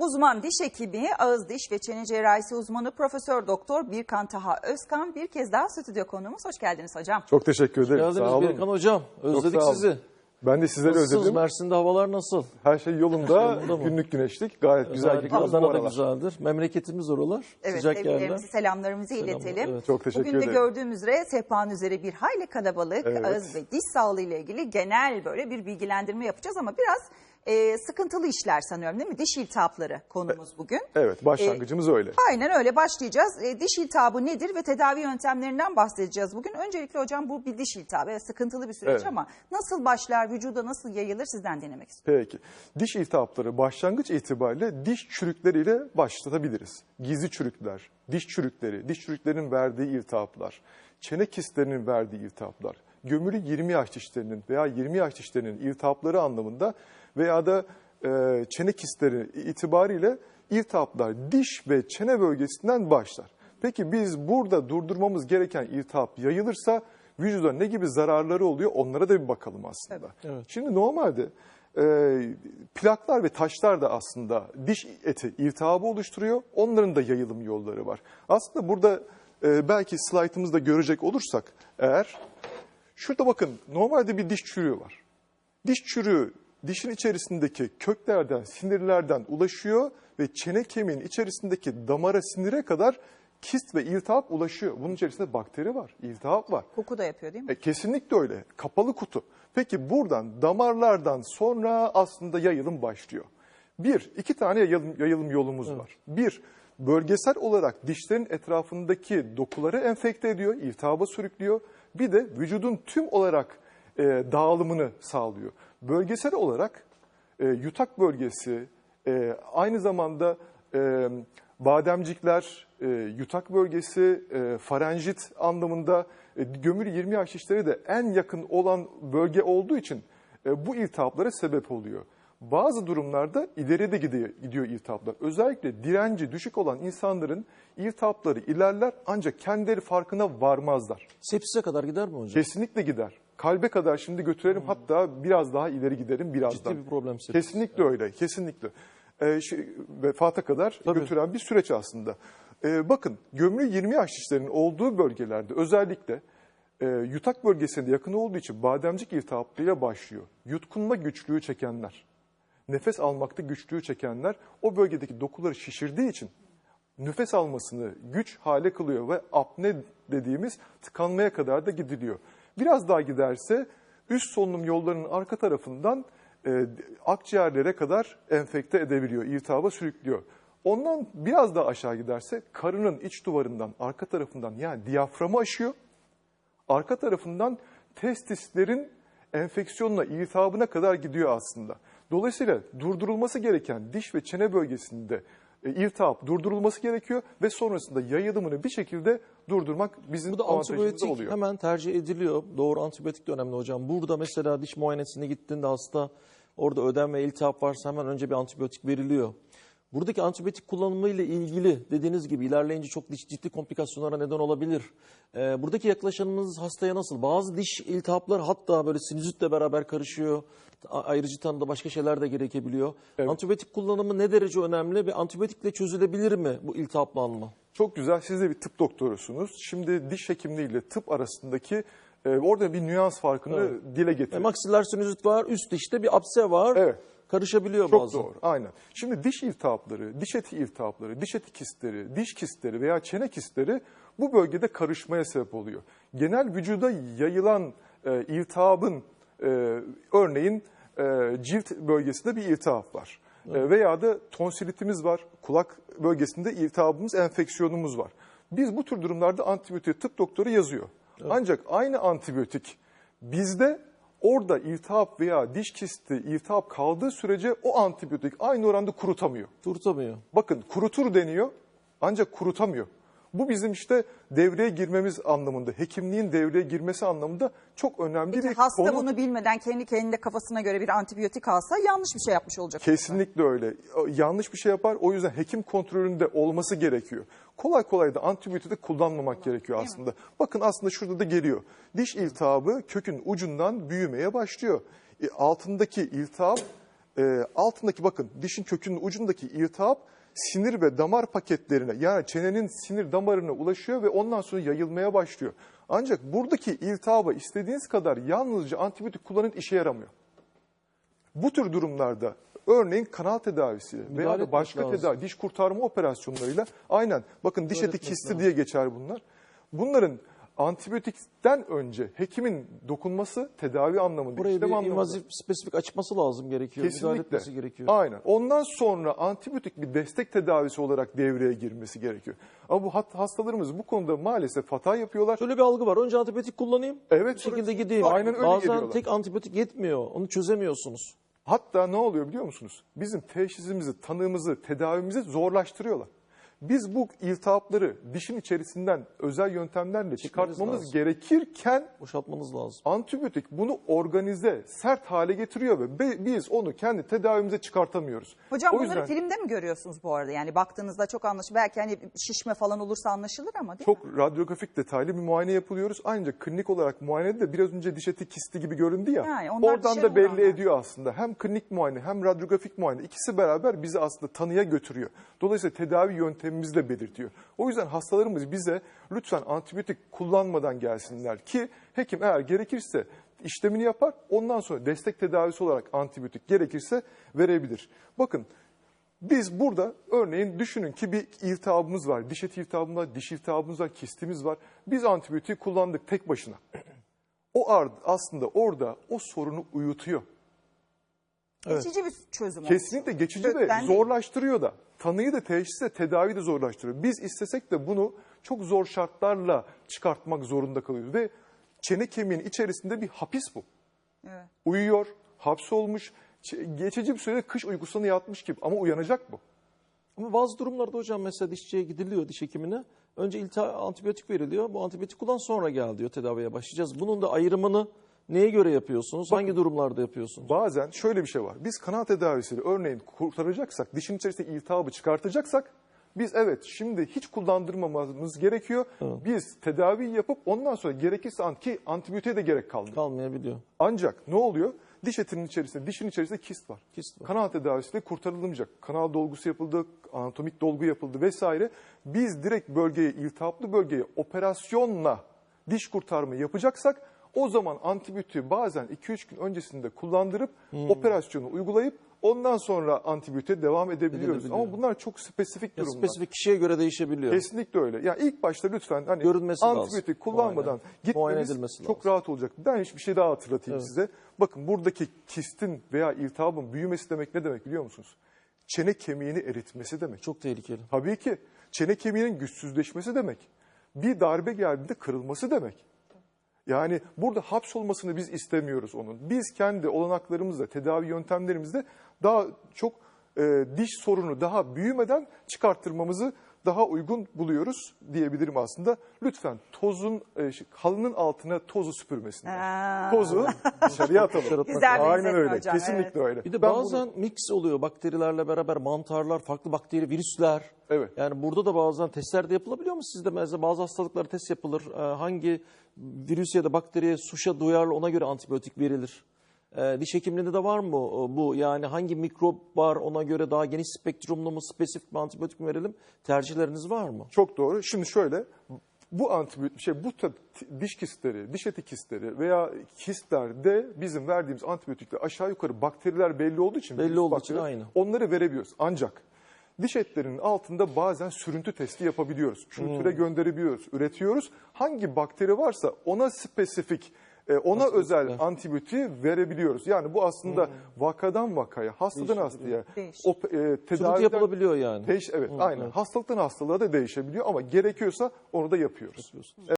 Uzman diş hekimi, ağız diş ve çene cerrahisi uzmanı Profesör Doktor Birkan Taha Özkan bir kez daha stüdyo konuğumuz. Hoş geldiniz hocam. Çok teşekkür ederim. Geldiniz Sağ olun. Birkan Hocam. Özledik sizi. Ben de sizleri Nasılsınız? özledim. Mersin'de havalar nasıl? Her şey yolunda. mı? Günlük güneşlik. Gayet güzel Özellikle gidiyoruz bu Adana'da aralar. güzeldir. Memleketimiz oralar. Evet, Sıcak yerler. selamlarımızı Selamlar, iletelim. evet. Çok teşekkür Bugün de ederim. gördüğümüz üzere sehpanın üzeri bir hayli kalabalık. Evet. Ağız ve diş sağlığı ile ilgili genel böyle bir bilgilendirme yapacağız ama biraz e, sıkıntılı işler sanıyorum değil mi? Diş iltihapları konumuz bugün. Evet başlangıcımız öyle. Aynen öyle başlayacağız. E, diş iltihabı nedir ve tedavi yöntemlerinden bahsedeceğiz bugün. Öncelikle hocam bu bir diş iltihabı. Evet, sıkıntılı bir süreç Evet. ama nasıl başlar, vücuda nasıl yayılır sizden dinlemek istiyorum. Peki. Diş iltihapları başlangıç itibariyle diş çürükleriyle başlatabiliriz. Gizli çürükler, diş çürükleri, diş çürüklerinin verdiği iltihaplar, çene kistlerinin verdiği iltihaplar, gömülü 20 yaş dişlerinin veya 20 yaş dişlerinin iltihapları anlamında veya da e, çene kistleri itibariyle iltihaplar diş ve çene bölgesinden başlar. Peki biz burada durdurmamız gereken iltihap yayılırsa vücuda ne gibi zararları oluyor onlara da bir bakalım aslında. Evet. Şimdi normalde e, plaklar ve taşlar da aslında diş eti iltihabı oluşturuyor. Onların da yayılım yolları var. Aslında burada e, belki slaytımızda görecek olursak eğer şurada bakın normalde bir diş çürüğü var. Diş çürüğü dişin içerisindeki köklerden, sinirlerden ulaşıyor ve çene kemiğin içerisindeki damara sinire kadar kist ve iltihap ulaşıyor. Bunun içerisinde bakteri var, iltihap var. Koku da yapıyor değil mi? E, kesinlikle öyle. Kapalı kutu. Peki buradan damarlardan sonra aslında yayılım başlıyor. Bir, iki tane yayılım, yayılım yolumuz var. Bir, bölgesel olarak dişlerin etrafındaki dokuları enfekte ediyor, iltihaba sürüklüyor. Bir de vücudun tüm olarak e, dağılımını sağlıyor. Bölgesel olarak e, yutak bölgesi, e, aynı zamanda e, bademcikler, e, yutak bölgesi, e, farenjit anlamında e, gömülü 20 yaş dişleri de en yakın olan bölge olduğu için e, bu iltihaplara sebep oluyor. Bazı durumlarda ileriye de gidiyor, gidiyor iltihaplar. Özellikle direnci düşük olan insanların iltihapları ilerler ancak kendileri farkına varmazlar. Sepsise kadar gider mi hocam? Kesinlikle gider. Kalbe kadar şimdi götürelim hatta biraz daha ileri gidelim birazdan. Ciddi bir problem sepsis. Kesinlikle öyle, kesinlikle. Ee, şey, vefata kadar Tabii. götüren bir süreç aslında. Ee, bakın gömülü 20 yaş dişlerinin olduğu bölgelerde özellikle e, yutak bölgesinde yakın olduğu için bademcik iltihaplığıyla başlıyor. Yutkunma güçlüğü çekenler, nefes almakta güçlüğü çekenler o bölgedeki dokuları şişirdiği için nefes almasını güç hale kılıyor ve apne dediğimiz tıkanmaya kadar da gidiliyor. Biraz daha giderse üst solunum yollarının arka tarafından e, akciğerlere kadar enfekte edebiliyor, iltihaba sürüklüyor. Ondan biraz daha aşağı giderse karının iç duvarından, arka tarafından yani diyaframı aşıyor. Arka tarafından testislerin enfeksiyonuna, iltihabına kadar gidiyor aslında. Dolayısıyla durdurulması gereken diş ve çene bölgesinde e, iltihap durdurulması gerekiyor ve sonrasında yayılımını bir şekilde durdurmak bizim Bu da avantajımıza antibiyotik oluyor. hemen tercih ediliyor. Doğru antibiyotik de önemli hocam. Burada mesela diş muayenesine gittiğinde hasta orada ödem ve iltihap varsa hemen önce bir antibiyotik veriliyor. Buradaki antibiyotik kullanımı ile ilgili dediğiniz gibi ilerleyince çok ciddi komplikasyonlara neden olabilir. Ee, buradaki yaklaşımımız hastaya nasıl? Bazı diş iltihaplar hatta böyle sinüzitle beraber karışıyor. Ayrıcı tanıda başka şeyler de gerekebiliyor. Evet. Antibiyotik kullanımı ne derece önemli ve antibiyotikle çözülebilir mi bu iltihaplanma? Çok güzel. Siz de bir tıp doktorusunuz. Şimdi diş hekimliği ile tıp arasındaki e, orada bir nüans farkını dile E, getirin. maksiller sinüzit var, üst dişte bir apse var. Evet. Karışabiliyor Çok bazen. doğru. Aynen. Şimdi diş iltihapları, diş eti iltihapları, diş eti kistleri, diş kistleri veya çene kistleri bu bölgede karışmaya sebep oluyor. Genel vücuda yayılan e, iltihabın e, örneğin e, cilt bölgesinde bir iltihap var. E, veya da tonsilitimiz var, kulak bölgesinde iltihabımız, enfeksiyonumuz var. Biz bu tür durumlarda antibiyotik tıp doktoru yazıyor. Ancak aynı antibiyotik bizde orada iltihap veya diş kisti iltihap kaldığı sürece o antibiyotik aynı oranda kurutamıyor. Tutamıyor. Bakın kurutur deniyor ancak kurutamıyor. Bu bizim işte devreye girmemiz anlamında, hekimliğin devreye girmesi anlamında çok önemli Peki bir hasta konu. bunu bilmeden kendi kendine kafasına göre bir antibiyotik alsa yanlış bir şey yapmış olacak. Kesinlikle öyle. Yanlış bir şey yapar. O yüzden hekim kontrolünde olması gerekiyor. Kolay kolay da antibiyotik de kullanmamak gerekiyor aslında. Bakın aslında şurada da geliyor. Diş iltihabı kökün ucundan büyümeye başlıyor. E, altındaki iltihap e, altındaki bakın dişin kökünün ucundaki iltihap sinir ve damar paketlerine yani çenenin sinir damarına ulaşıyor ve ondan sonra yayılmaya başlıyor. Ancak buradaki iltihaba istediğiniz kadar yalnızca antibiyotik kullanın işe yaramıyor. Bu tür durumlarda örneğin kanal tedavisiyle veya Müdahale da etmek başka lazım. tedavi, diş kurtarma operasyonlarıyla aynen bakın diş eti kisti diye geçer bunlar. Bunların antibiyotikten önce hekimin dokunması tedavi anlamında, Buraya işlem bir anlamında. invazif spesifik açması lazım gerekiyor. Kesinlikle. etmesi gerekiyor. Aynen. Ondan sonra antibiyotik bir destek tedavisi olarak devreye girmesi gerekiyor. Ama bu hastalarımız bu konuda maalesef hata yapıyorlar. Şöyle bir algı var. Önce antibiyotik kullanayım. Evet, Bu şekilde gideyim. Aynen öyle Bazen geliyorlar. tek antibiyotik yetmiyor. Onu çözemiyorsunuz. Hatta ne oluyor biliyor musunuz? Bizim teşhisimizi, tanımızı, tedavimizi zorlaştırıyorlar. Biz bu iltihapları dişin içerisinden özel yöntemlerle çıkartmamız lazım. gerekirken Boşaltmanız lazım. antibiyotik bunu organize, sert hale getiriyor ve biz onu kendi tedavimize çıkartamıyoruz. Hocam o bunları yüzden filmde mi görüyorsunuz bu arada? Yani baktığınızda çok anlaşılır. Belki hani şişme falan olursa anlaşılır ama değil mi? çok radyografik detaylı bir muayene yapılıyoruz. Ancak klinik olarak muayenede de biraz önce diş eti kisti gibi göründü ya. Yani onlar oradan da belli vuranlar. ediyor aslında. Hem klinik muayene hem radyografik muayene ikisi beraber bizi aslında tanıya götürüyor. Dolayısıyla tedavi yöntemimizi de belirtiyor. O yüzden hastalarımız bize lütfen antibiyotik kullanmadan gelsinler ki hekim eğer gerekirse işlemini yapar. Ondan sonra destek tedavisi olarak antibiyotik gerekirse verebilir. Bakın biz burada örneğin düşünün ki bir iltihabımız var. Diş eti iltihabımız var, diş iltihabımız var, kistimiz var. Biz antibiyotiği kullandık tek başına. O aslında orada o sorunu uyutuyor. Geçici bir çözüm. Kesinlikle geçici ve Kökten değil. zorlaştırıyor da. Tanıyı da teşhis de tedavi de zorlaştırıyor. Biz istesek de bunu çok zor şartlarla çıkartmak zorunda kalıyoruz. Ve çene kemiğinin içerisinde bir hapis bu. Evet. Uyuyor, hapsolmuş, geçici bir sürede kış uykusuna yatmış gibi ama uyanacak bu. Ama bazı durumlarda hocam mesela dişçiye gidiliyor diş hekimine. Önce iltihap antibiyotik veriliyor. Bu antibiyotik kullan sonra gel diyor tedaviye başlayacağız. Bunun da ayrımını neye göre yapıyorsunuz? Hangi durumlarda yapıyorsunuz? Bazen şöyle bir şey var. Biz kanal tedavisiyle örneğin kurtaracaksak, dişin içerisinde iltihabı çıkartacaksak biz evet şimdi hiç kullandırmamamız gerekiyor. Biz tedavi yapıp ondan sonra gerekirse an- ki antibiyotiğe de gerek kalmıyor. Kalmayabiliyor. Ancak ne oluyor? Diş etinin içerisinde, dişin içerisinde kist var. Kist var. Kanal tedavisiyle kurtarılamayacak. Kanal dolgusu yapıldı, anatomik dolgu yapıldı vesaire. Biz direkt bölgeye, iltihaplı bölgeye operasyonla diş kurtarma yapacaksak o zaman antibiyotiği bazen 2-3 gün öncesinde kullandırıp Hmm. operasyonu uygulayıp ondan sonra antibiyotiğe devam edebiliyoruz. Edebiliyor. Ama bunlar çok spesifik Ya durumlar. spesifik kişiye göre değişebiliyor. Kesinlikle öyle. Yani ilk başta lütfen hani Görünmesi lazım. antibiyotik kullanmadan Muayene. Gitmeniz çok lazım. rahat olacak. Ben hiçbir şey daha hatırlatayım size. Bakın buradaki kistin veya iltihabın büyümesi demek ne demek biliyor musunuz? Çene kemiğini eritmesi demek. Çok tehlikeli. Tabii ki çene kemiğinin güçsüzleşmesi demek. Bir darbe geldiğinde kırılması demek. Yani burada hapsolmasını biz istemiyoruz onun. Biz kendi olanaklarımızla, tedavi yöntemlerimizle daha çok e, diş sorunu daha büyümeden çıkarttırmamızı daha uygun buluyoruz diyebilirim aslında. Lütfen tozun, e, şey, halının altına tozu süpürmesinler. Tozu dışarıya atalım. Güzel. Aynen benzetme öyle. hocam, Kesinlikle öyle. Bir de Ben bazen bunu- mix oluyor bakterilerle beraber mantarlar, farklı bakteri, virüsler. Evet. Yani burada da bazen testler de yapılabiliyor mu sizde? Mesela bazı hastalıklara test yapılır. Ee, hangi virüs ya da bakteriye suşa duyarlı ona göre antibiyotik verilir. Ee, diş hekimliğinde de var mı bu? Yani hangi mikrop var ona göre daha geniş spektrumlu mu, spesifik mi antibiyotik mi verelim? Tercihleriniz var mı? Çok doğru. Şimdi şöyle bu antibiyotik şey bu tab- diş kistleri, diş eti kistleri veya kistlerde bizim verdiğimiz antibiyotikler aşağı yukarı bakteriler belli olduğu için Belli virüs olduğu için aynı. Onları verebiliyoruz. Ancak diş etlerinin altında bazen sürüntü testi yapabiliyoruz. Kültüre gönderebiliyoruz, üretiyoruz. Hangi bakteri varsa ona spesifik e, ona özel antibiyotiği verebiliyoruz. Yani bu aslında vakadan vakaya, hastadan hastaya, o, e, tedaviden yapılabiliyor yani. Değiş, evet, aynen. Hastalıktan hastalığa da değişebiliyor ama gerekiyorsa onu da yapıyoruz.